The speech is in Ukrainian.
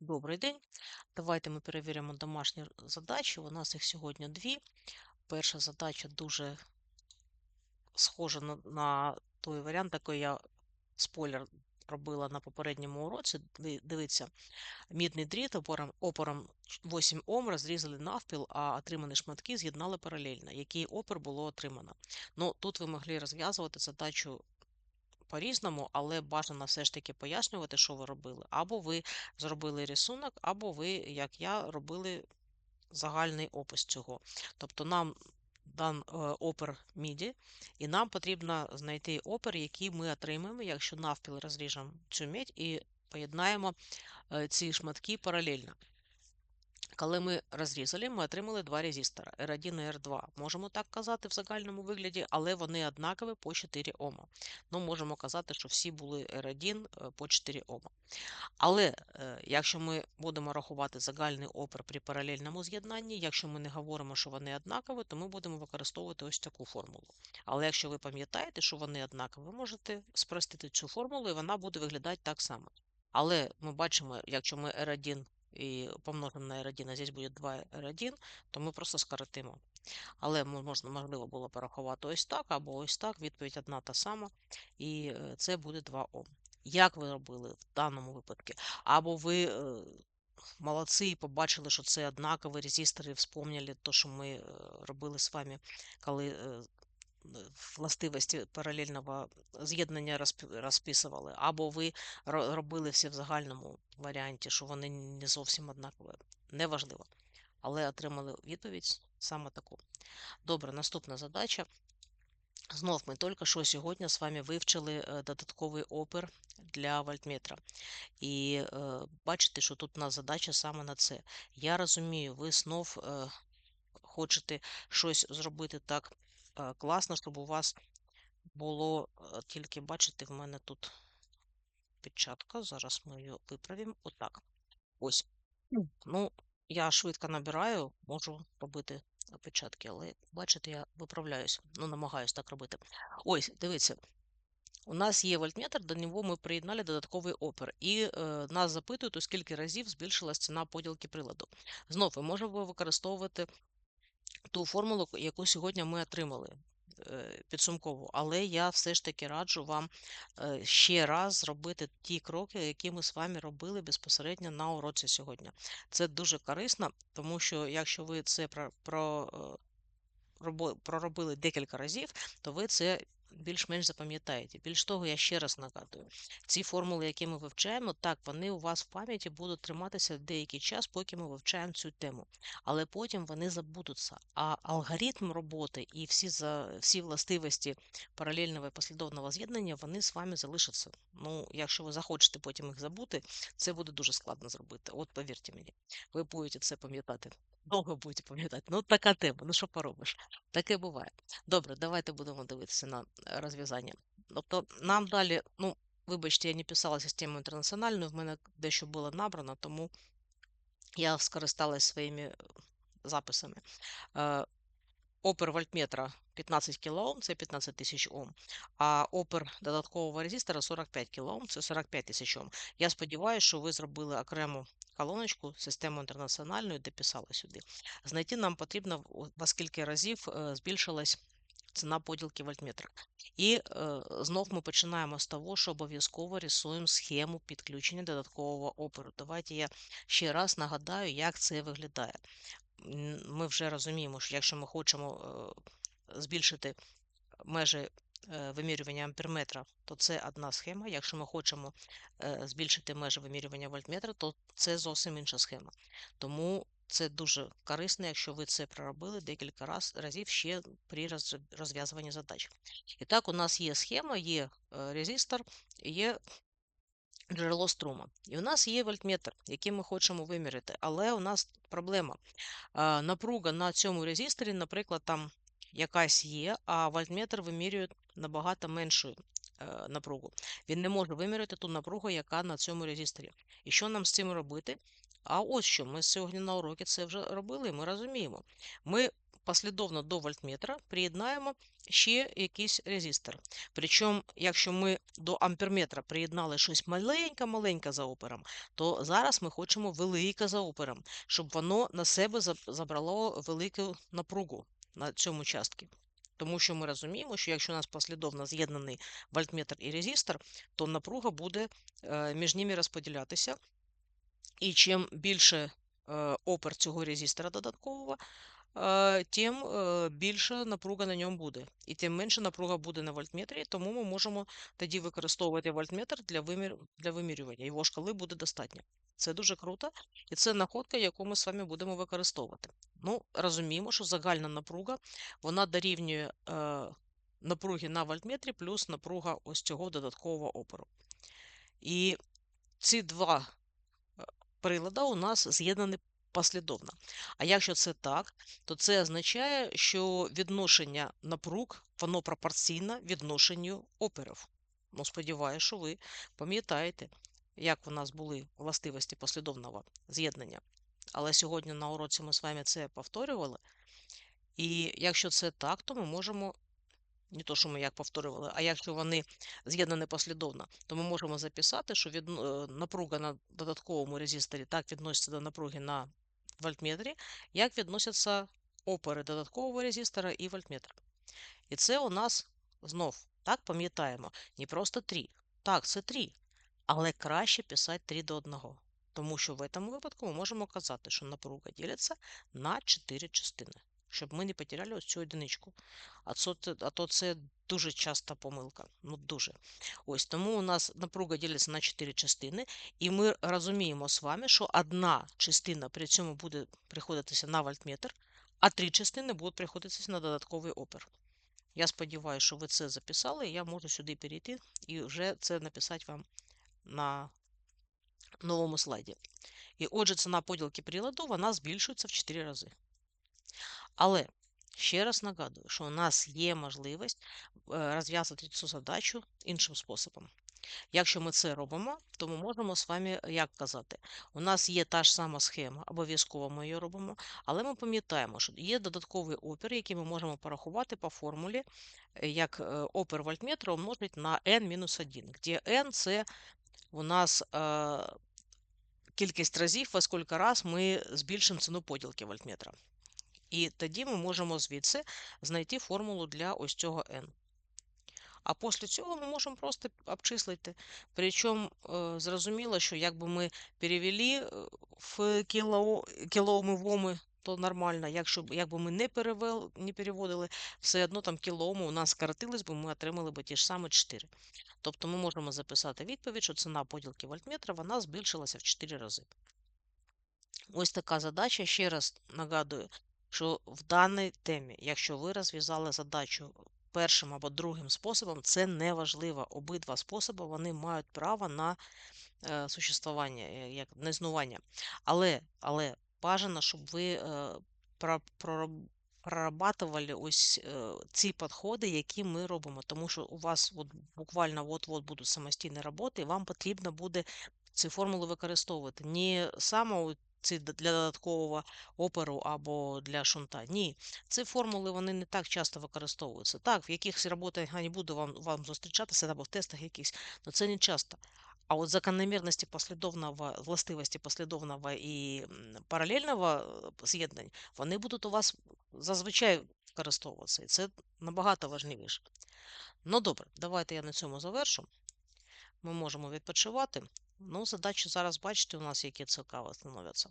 Добрий день. Давайте ми перевіримо домашні задачі. У нас їх сьогодні дві. Перша задача дуже схожа на, той варіант, який я спойлер робила на попередньому уроці. Дивіться, мідний дріт опором, опором 8 Ом розрізали навпіл, а отримані шматки з'єднали паралельно. Який опір було отримано? Ну, тут ви могли розв'язувати задачу по-різному, але бажано все ж таки пояснювати, що ви робили. Або ви зробили рисунок, або ви, як я, робили загальний опис цього. Тобто нам дан е, опер міді, і нам потрібно знайти опер, який ми отримаємо, якщо навпіл розріжемо цю медь і поєднаємо е, ці шматки паралельно. Коли ми розрізали, ми отримали два резистора R1 і R2. Можемо так казати в загальному вигляді, але вони однакові по 4 Ома. Ну, можемо казати, що всі були R1 е, по 4 Ома. Але е, якщо ми будемо рахувати загальний опір при паралельному з'єднанні, якщо ми не говоримо, що вони однакові, то ми будемо використовувати ось таку формулу. Але якщо ви пам'ятаєте, що вони однакові, ви можете спростити цю формулу, і вона буде виглядати так само. Але ми бачимо, якщо ми R1 і помножимо на R1, а здесь буде 2 R1, то ми просто скоротимо. Але можна, можливо було порахувати ось так або ось так. Відповідь одна та сама, і е, це буде 2 Ом. Як ви робили в даному випадку? Або ви е, молодці і побачили, що це однакові резистори, і вспомнили те, що ми е, робили з вами, коли властивості паралельного з'єднання розписували, або ви робили всі в загальному варіанті, що вони не зовсім однакові. Неважливо. Але отримали відповідь саме таку. Добре, наступна задача. Знов ми тільки що сьогодні з вами вивчили е, додатковий опір для вольтметра. І е, бачите, що тут у нас задача саме на це. Я розумію, ви знов е, хочете щось зробити так класно, щоб у вас було е, тільки, бачите, в мене тут печатка. Зараз ми її виправимо. Отак. Ось. Ну, я швидко набираю, можу робити опечатки, але бачите, я виправляюсь, ну, намагаюсь так робити. Ось, дивіться. У нас є вольтметр, до нього ми приєднали додатковий опір, і е, нас запитують, у скільки разів збільшилась ціна поділки приладу. Знов ми можемо використовувати ту формулу, яку сьогодні ми отримали е, підсумкову, але я все ж таки раджу вам е, ще раз зробити ті кроки, які ми з вами робили безпосередньо на уроці сьогодні. Це дуже корисно, тому що якщо ви це про, про, е, проробили декілька разів, то ви це більш-менш запам'ятаєте. Більш того, я ще раз нагадую, ці формули, які ми вивчаємо, так, вони у вас в пам'яті будуть триматися деякий час, поки ми вивчаємо цю тему. Але потім вони забудуться. А алгоритм роботи і всі, за, всі властивості паралельного і послідовного з'єднання, вони з вами залишаться. Ну, якщо ви захочете потім їх забути, це буде дуже складно зробити. От повірте мені, ви будете це пам'ятати. Довго будете пам'ятати. Ну, така тема, ну що поробиш? Таке буває. Добре, давайте будемо дивитися на е, розв'язання. Тобто нам далі, ну, вибачте, я не писала систему інтернаціональну, в мене дещо було набрано, тому я скористалась своїми е, записами. Опір вольтметра 15 кОм, це 15 тисяч Ом, а опір додаткового резистора 45 кОм, це 45 тисяч Ом. Я сподіваюся, що ви зробили окрему колоночку, систему інтернаціональну і дописали сюди. Знайти нам потрібно, в- во скільки разів е, збільшилась ціна поділки вольтметра. І е, знов ми починаємо з того, що обов'язково рисуємо схему підключення додаткового опору. Давайте я ще раз нагадаю, як це виглядає. Ми вже розуміємо, що якщо ми хочемо е, збільшити межі е, вимірювання амперметра, то це одна схема. Якщо ми хочемо е, збільшити межі вимірювання вольтметра, то це зовсім інша схема. Тому це дуже корисно, якщо ви це проробили декілька раз, разів ще при розв'язуванні задач. І так, у нас є схема, є резистор, є джерело струма. І у нас є вольтметр, який ми хочемо виміряти, але у нас проблема. Напруга на цьому резисторі, наприклад, там якась є, а вольтметр вимірює набагато меншу е, напругу. Він не може виміряти ту напругу, яка на цьому резисторі. І що нам з цим робити? А ось що, ми сьогодні на уроці це вже робили, ми розуміємо. Ми послідовно до вольтметра приєднаємо ще якийсь резистор. Причому, якщо ми до амперметра приєднали щось маленьке-маленьке за опером, то зараз ми хочемо велике за опером, щоб воно на себе забрало велику напругу на цьому частці. Тому що ми розуміємо, що якщо у нас послідовно з'єднаний вольтметр і резистор, то напруга буде е, між ними розподілятися. І чим більше е, опер цього резистора додаткового, тим більша напруга на ньому буде. І тим менше напруга буде на вольтметрі, тому ми можемо тоді використовувати вольтметр для вимір... для вимірювання. Його шкали буде достатньо. Це дуже круто, і це находка, яку ми з вами будемо використовувати. Ну, розуміємо, що загальна напруга вона дорівнює е, напруги на вольтметрі плюс напруга ось цього додаткового опору. І ці два е, прилади у нас з'єднані послідовно. А якщо це так, то це означає, що відношення напруг воно пропорційне відношенню оперів. Ну, сподіваюся, що ви пам'ятаєте, як у нас були властивості послідовного з'єднання. Але сьогодні на уроці ми з вами це повторювали. І якщо це так, то ми можемо, не то, що ми як повторювали, а якщо вони з'єднані послідовно, то ми можемо записати, що від, е, напруга на додатковому резисторі так відноситься до напруги на вольтметрі, як відносяться опери додаткового резистора і вольтметра. І це у нас знов, так пам'ятаємо, не просто 3. Так, це 3. Але краще писати 3 до 1. Тому що в цьому випадку ми можемо казати, що напруга ділиться на 4 частини, щоб ми не потеряли ось цю одиничку. А це, а то це дуже часта помилка. Ну, дуже. Ось Тому у нас напруга ділиться на 4 частини, і ми розуміємо з вами, що одна частина при цьому буде приходитися на вольтметр, а три частини будуть приходитися на додатковий опір. Я сподіваюся, що ви це записали, і я можу сюди перейти і вже це написати вам на новому слайді. І отже, ціна поділки приладу вона збільшується в 4 рази. Але ще раз нагадую, що у нас є можливість е, розв'язати цю задачу іншим способом. Якщо ми це робимо, то ми можемо з вами як казати, у нас є та ж сама схема, обов'язково ми її робимо, але ми пам'ятаємо, що є додатковий опір, який ми можемо порахувати по формулі, е, як е, опір вольтметра умножить на n-1, де n це у нас кількість разів, во скільки раз ми збільшимо ціну поділки вольтметра. І тоді ми можемо звідси знайти формулу для ось цього n. А після цього ми можемо просто обчислити. Причому е, зрозуміло, що якби ми перевели е, в кіло, кілоомовоми, то нормально. Якщо якби ми не перевели, не переводили, все одно там кілооми у нас скоротилось, бо ми отримали б ті ж самі 4. Тобто ми можемо записати відповідь, що ціна поділки вольтметра вона збільшилася в 4 рази. Ось така задача. Ще раз нагадую, що в даній темі, якщо ви розв'язали задачу першим або другим способом, це не важливо. Обидва способи вони мають право на е, существування, е, як на існування. Але але бажано, щоб ви е, про, про, прорабатували ось е, ці підходи, які ми робимо. Тому що у вас от буквально от-от будуть самостійні роботи, і вам потрібно буде ці формули використовувати. Не саме ці для додаткового оперу або для шунта. Ні, ці формули вони не так часто використовуються. Так, в якихось роботах я не буду вам вам зустрічатися або в тестах якихось, але це не часто. А от закономірності послідовного, властивості послідовного і паралельного з'єднань, вони будуть у вас зазвичай використовуватися. І це набагато важливіше. Ну добре, давайте я на цьому завершу. Ми можемо відпочивати. Ну, задачі зараз бачите, у нас які цікаво становляться.